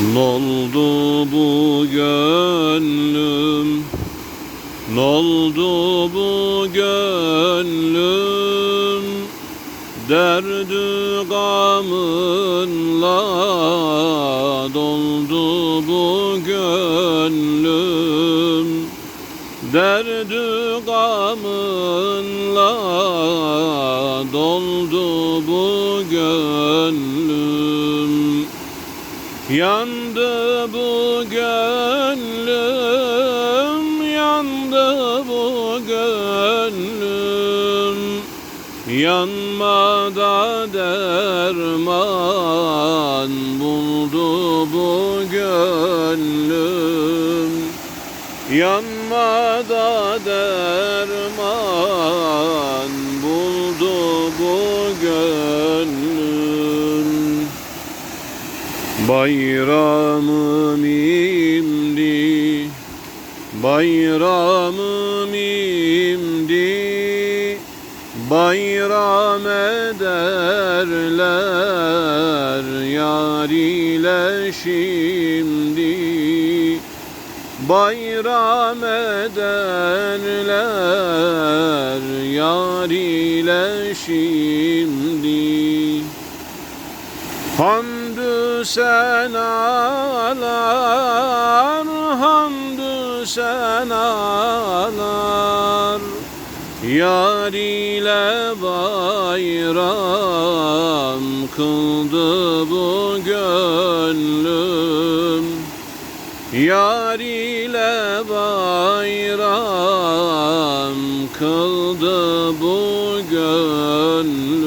Noldu bu gönlüm Noldu bu gönlüm. Derdü gamınla doldu bu gönlüm. Derdü gamınla doldu bu gönlüm Yandı bu gönlüm, yandı bu gönlüm. Yanmada derman buldu bu gönlüm. Yanmada derman buldu bu gönlüm Bayramım imdi. Bayramım imdi. Bayram ederler Yar ile şimdi. Bayram ederler Yar ile şimdi Hamdü senalar, hamdü senalar Yar ile bayram kıldı bu gönlüm. Yar ile bayram kıldı bu gönlüm